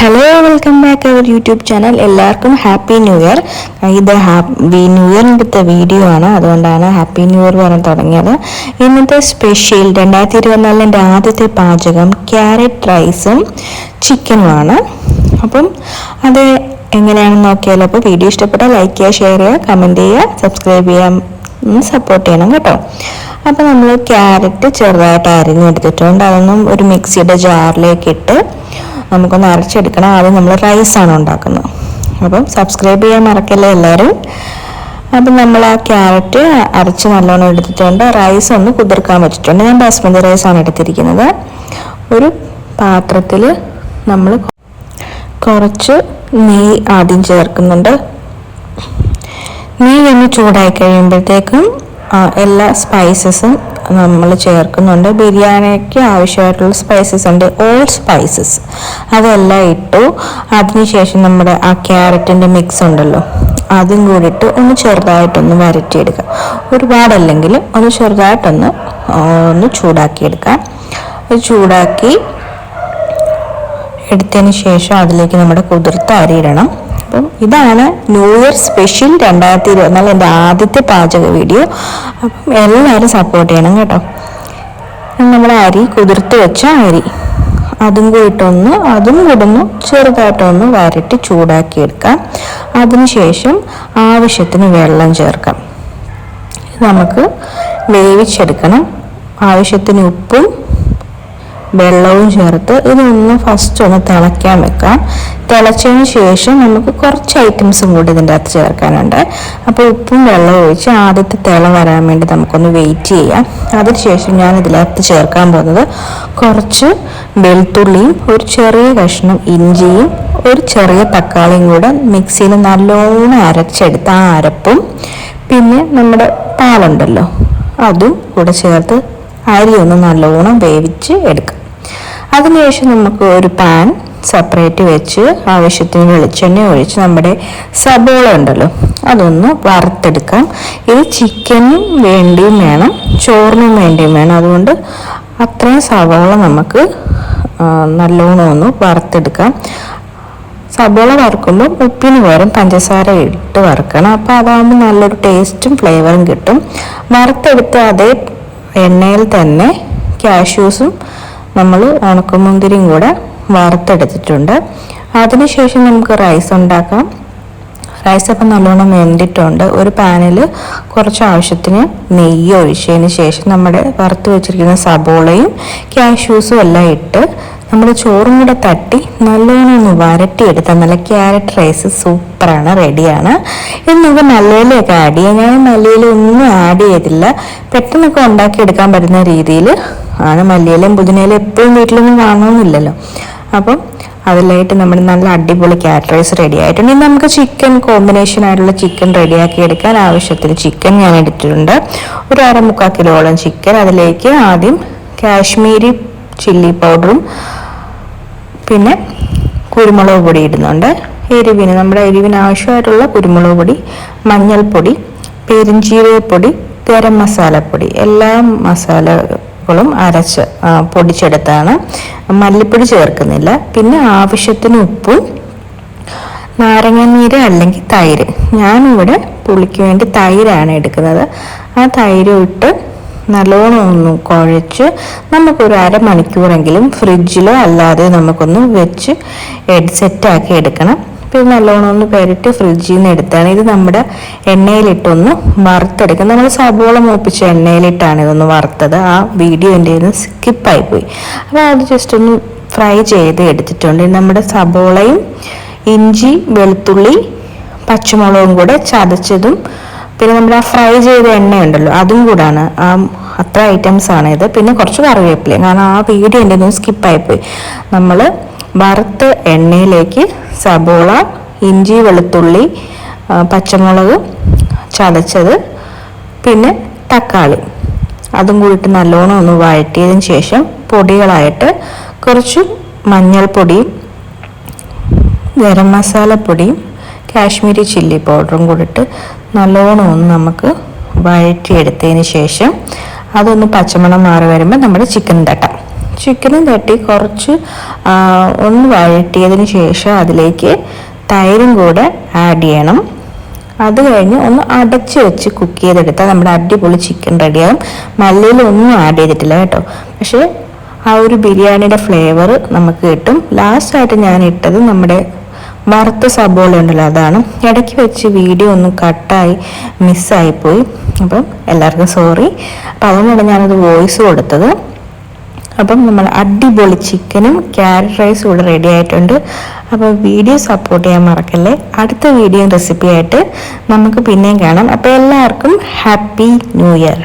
Hello welcome back our YouTube channel എല്ലാവർക്കും happy new year ഇത് happy new ഇയറിന്റെ video ആണ്. അതുകൊണ്ടാണ് ഹാപ്പി ന്യൂ ഇയർ പറയാൻ തുടങ്ങിയത്. ഇന്നത്തെ സ്പെഷ്യൽ രണ്ടായിരത്തി ഇരുപത്തിനാലിന്റെ ആദ്യത്തെ പാചകം ക്യാരറ്റ് റൈസും ചിക്കനുമാണ് അപ്പം അത് എങ്ങനെയാണെന്ന് നോക്കിയാലോ അപ്പോൾ വീഡിയോ ഇഷ്ടപ്പെട്ടാൽ ലൈക്ക് ചെയ്യുക ഷെയർ ചെയ്യുക കമന്റ് ചെയ്യുക സബ്സ്ക്രൈബ് ചെയ്യാൻ സപ്പോർട്ട് ചെയ്യണം കേട്ടോ. അപ്പോൾ നമ്മൾ ക്യാരറ്റ് ചെറുതായിട്ട് അരിഞ്ഞെടുത്തിട്ടുണ്ട്. അതൊന്നും ഒരു മിക്സിയുടെ ജാറിലേക്ക് ഇട്ട് നമുക്കൊന്ന് അരച്ചെടുക്കണം ആദ്യം നമ്മൾ റൈസാണ് ഉണ്ടാക്കുന്നത്. അപ്പം സബ്സ്ക്രൈബ് ചെയ്യാൻ മറക്കല്ലേ എല്ലാവരും? അപ്പം നമ്മൾ ആ ക്യാരറ്റ് അരച്ച് നല്ലോണം എടുത്തിട്ടുണ്ട്. റൈസ് ഒന്ന് കുതിർക്കാൻ വെച്ചിട്ടുണ്ട് ഞാൻ ബാസ്മതി റൈസാണ് എടുത്തിരിക്കുന്നത്. ഒരു പാത്രത്തിൽ നമ്മൾ കുറച്ച് നെയ്യ് ആദ്യം ചേർക്കുന്നുണ്ട്. നെയ്യ് ഒന്ന് ചൂടായി കഴിയുമ്പോഴത്തേക്കും എല്ലാ സ്പൈസസും നമ്മൾ ചേർക്കുന്നുണ്ട്. ബിരിയാണിക്ക് ആവശ്യമായിട്ടുള്ള സ്പൈസസ് ഉണ്ട്. ഓൾ സ്പൈസസ് അതെല്ലാം ഇട്ടു. അതിനുശേഷം നമ്മുടെ ആ ക്യാരറ്റിന്റെ മിക്സ് ഉണ്ടല്ലോ. അതും കൂടിയിട്ട് ഒന്ന് ചെറുതായിട്ടൊന്ന് വരട്ടിയെടുക്കാം ഒരുപാടല്ലെങ്കിൽ ഒന്ന് ചെറുതായിട്ടൊന്ന് ഒന്ന് ചൂടാക്കിയെടുക്കാം. ചൂടാക്കി എടുത്തതിന് ശേഷം അതിലേക്ക് നമ്മുടെ കുതിർത്ത അരി ഇടണം. അപ്പം ഇതാണ് ന്യൂ ഇയർ സ്പെഷ്യൽ രണ്ടായിരത്തി ഇരുപത്തിനാല് എന്റെ ആദ്യത്തെ പാചക വീഡിയോ അപ്പം എല്ലാവരും സപ്പോർട്ട് ചെയ്യണം കേട്ടോ. നമ്മൾ അരി കുതിർത്ത് വെച്ച അരി. അതും കൂടിയിട്ടൊന്ന് അതും കൂടൊന്ന് ചെറുതായിട്ടൊന്ന് വരട്ടി ചൂടാക്കി എടുക്കാം അതിനുശേഷം ആവശ്യത്തിന് വെള്ളം ചേർക്കാം. നമുക്ക് വേവിച്ചെടുക്കണം. ആവശ്യത്തിന് ഉപ്പും വെള്ളവും ചേർത്ത് ഇതൊന്ന് ഫസ്റ്റ് ഒന്ന് തിളയ്ക്കാൻ വെക്കാം. തിളച്ചതിന് ശേഷം നമുക്ക് കുറച്ച് ഐറ്റംസും കൂടി ഇതിന്റെ അകത്ത് ചേർക്കാനുണ്ട്. അപ്പോൾ ഉപ്പും വെള്ളവും ഒഴിച്ച് ആദ്യത്തെ തിള വരാൻ വേണ്ടി നമുക്കൊന്ന് വെയിറ്റ് ചെയ്യാം. അതിനുശേഷം ഞാൻ ഇതിനകത്ത് ചേർക്കാൻ പോകുന്നത് കുറച്ച് വെളുത്തുള്ളിയും ഒരു ചെറിയ കഷ്ണം ഇഞ്ചിയും ഒരു ചെറിയ തക്കാളിയും കൂടെ മിക്സിയിൽ നല്ലോണം അരച്ചെടുത്ത ആ അരപ്പും പിന്നെ നമ്മുടെ പാലുണ്ടല്ലോ അതും കൂടെ ചേർത്ത് അരി ഒന്ന് നല്ലോണം വേവിച്ച് എടുക്കാം. അതിനുശേഷം നമുക്ക് ഒരു പാൻ സെപ്പറേറ്റ് വെച്ച് ആവശ്യത്തിന് വെളിച്ചെണ്ണ ഒഴിച്ച് നമ്മുടെ സബോള ഉണ്ടല്ലോ അതൊന്ന് വറുത്തെടുക്കാം. ഇത് ചിക്കനും വേണ്ടിയും വേണം ചോറിനും വേണ്ടിയും വേണം. അതുകൊണ്ട് അത്രയും സബോള നമുക്ക് നല്ലോണം ഒന്ന് വറുത്തെടുക്കാം. സബോള വറുക്കുമ്പോൾ ഉപ്പിന് പകരം പഞ്ചസാര ഇട്ട് വറുക്കണം. അപ്പോൾ അതാകുമ്പോൾ നല്ലൊരു ടേസ്റ്റും ഫ്ലേവറും കിട്ടും. വറുത്തെടുത്ത അതേ എണ്ണയിൽ തന്നെ കാഷ്യൂസും നമ്മൾ ഉണക്കമുന്തിരിയും കൂടെ വറുത്തെടുത്തിട്ടുണ്ട്. അതിനുശേഷം നമുക്ക് റൈസ് ഉണ്ടാക്കാം. റൈസ് അപ്പം നല്ലോണം വെന്തിട്ടുണ്ട്. ഒരു പാനിൽ കുറച്ച് ആവശ്യത്തിന് നെയ്യ് ഒഴിച്ചതിന് ശേഷം നമ്മുടെ വറുത്ത് വെച്ചിരിക്കുന്ന സബോളയും ക്യാഷ്യൂസും എല്ലാം ഇട്ട് നമ്മൾ ചോറും കൂടെ തട്ടി നല്ലോണം ഒന്ന് നല്ല ക്യാരറ്റ് റൈസ് സൂപ്പറാണ് റെഡിയാണ്. ഇത് നമുക്ക് മല്ലയിലൊക്കെ ആഡ് ചെയ്യാം. ഞാൻ മല്ലയിൽ ഒന്നും ആഡ് ചെയ്തില്ല പെട്ടെന്നൊക്കെ ഉണ്ടാക്കിയെടുക്കാൻ പറ്റുന്ന രീതിയിൽ ആണ് മല്ലിയിലും പുതിനയിലും എപ്പോഴും വീട്ടിലൊന്നും കാണണമെന്നില്ലല്ലോ അപ്പം അതിലായിട്ട് നമ്മൾ നല്ല അടിപൊളി ക്യാരറ്റ് റൈസ് റെഡി ആയിട്ടുണ്ട്. ഇനി നമുക്ക് ചിക്കൻ കോമ്പിനേഷൻ ആയിട്ടുള്ള ചിക്കൻ റെഡിയാക്കി എടുക്കാൻ ആവശ്യത്തിൽ ചിക്കൻ ഞാൻ എടുത്തിട്ടുണ്ട്. ഒരു അരമുക്കാൽ കിലോളം ചിക്കൻ അതിലേക്ക് ആദ്യം കാശ്മീരി ചില്ലി പൗഡറും പിന്നെ കുരുമുളക് പൊടി ഇടുന്നുണ്ട്. എരിവിന് നമ്മുടെ എരിവിന് ആവശ്യമായിട്ടുള്ള കുരുമുളക് പൊടി മഞ്ഞൾപ്പൊടി പെരിഞ്ചീരകപ്പൊടി ഗരം മസാലപ്പൊടി. എല്ലാ മസാലകളും അരച്ച് പൊടിച്ചെടുത്താണ്. മല്ലിപ്പൊടി ചേർക്കുന്നില്ല. പിന്നെ ആവശ്യത്തിന് ഉപ്പും നാരങ്ങാനീര് അല്ലെങ്കിൽ തൈര്. ഞാനിവിടെ പുളിക്ക് വേണ്ടി തൈരാണ് എടുക്കുന്നത്. ആ തൈര് ഇട്ട് നല്ലോണം ഒന്ന് കുഴച്ച് നമുക്കൊരു അരമണിക്കൂറെങ്കിലും ഫ്രിഡ്ജിലോ അല്ലാതെ നമുക്കൊന്ന് വെച്ച് സെറ്റാക്കി എടുക്കണം. പിന്നെ നല്ലോണം ഒന്ന് പെരട്ടി ഫ്രിഡ്ജിൽ നിന്ന് എടുത്താണ്. ഇത് നമ്മുടെ എണ്ണയിലിട്ടൊന്ന് വറുത്തെടുക്കും നമ്മൾ സബോള മൂപ്പിച്ച എണ്ണയിലിട്ടാണ് ഇതൊന്ന് വറുത്തത്. ആ വീഡിയോ എന്റെ നിന്ന് സ്കിപ്പായി പോയി. അപ്പോൾ അത് ജസ്റ്റ് ഒന്ന് ഫ്രൈ ചെയ്ത് എടുത്തിട്ടുണ്ട്. നമ്മുടെ സബോളയും ഇഞ്ചി വെളുത്തുള്ളി പച്ചമുളകും കൂടെ ചതച്ചതും പിന്നെ നമ്മൾ ആ ഫ്രൈ ചെയ്ത എണ്ണയുണ്ടല്ലോ അതും കൂടാണ്. ആ അത്ര ഐറ്റംസ് ആണ് ഇത്. പിന്നെ കുറച്ച് കറിവേപ്പിലയും. കാരണം ആ വീഡിയോ എന്റെ ഒന്ന് സ്കിപ്പായി പോയി നമ്മൾ വറുത്ത എണ്ണയിലേക്ക് സബോള ഇഞ്ചി വെളുത്തുള്ളി പച്ചമുളക് ചതച്ചത് പിന്നെ തക്കാളി. അതും കൂടിയിട്ട് നല്ലോണം ഒന്ന് വഴറ്റിയതിന് ശേഷം പൊടികളായിട്ട് കുറച്ച് മഞ്ഞൾപ്പൊടിയും ഗരം മസാലപ്പൊടിയും കാശ്മീരി ചില്ലി പൗഡറും കൂടിയിട്ട് നല്ലോണം ഒന്ന് നമുക്ക് വഴറ്റിയെടുത്തതിന് ശേഷം അതൊന്ന് പച്ചമണം മാറി വരുമ്പോൾ നമ്മുടെ ചിക്കൻ തട്ടാം. ചിക്കനും തട്ടി കുറച്ച് ഒന്ന് വഴറ്റിയതിന് ശേഷം അതിലേക്ക് തൈരും കൂടെ ആഡ് ചെയ്യണം. അത് കഴിഞ്ഞ് ഒന്ന് അടച്ച് വെച്ച് കുക്ക് ചെയ്തെടുത്താൽ നമ്മുടെ അടിപൊളി ചിക്കൻ റെഡിയാകും മല്ലിയിൽ ഒന്നും ആഡ് ചെയ്തിട്ടില്ല കേട്ടോ. പക്ഷേ ആ ഒരു ബിരിയാണിയുടെ ഫ്ലേവർ നമുക്ക് കിട്ടും. ലാസ്റ്റായിട്ട് ഞാൻ ഇട്ടത് നമ്മുടെ വറുത്ത സബോള ഉണ്ടല്ലോ അതാണ്. ഇടയ്ക്ക് വെച്ച് വീഡിയോ ഒന്ന് കട്ടായി മിസ്സായിപ്പോയി. അപ്പം എല്ലാവർക്കും സോറി. അപ്പം അതുകൊണ്ടാണ് ഞാനത് വോയിസ് കൊടുത്തത്. അപ്പം നമ്മൾ അടിപൊളി ചിക്കനും ക്യാരറ്റ് റൈസും ഇവിടെ റെഡി ആയിട്ടുണ്ട്. അപ്പോൾ വീഡിയോ സപ്പോർട്ട് ചെയ്യാൻ മറക്കല്ലേ? അടുത്ത വീഡിയോ റെസിപ്പി ആയിട്ട് നമുക്ക് പിന്നെയും കാണാം. അപ്പോൾ എല്ലാവർക്കും ഹാപ്പി ന്യൂ ഇയർ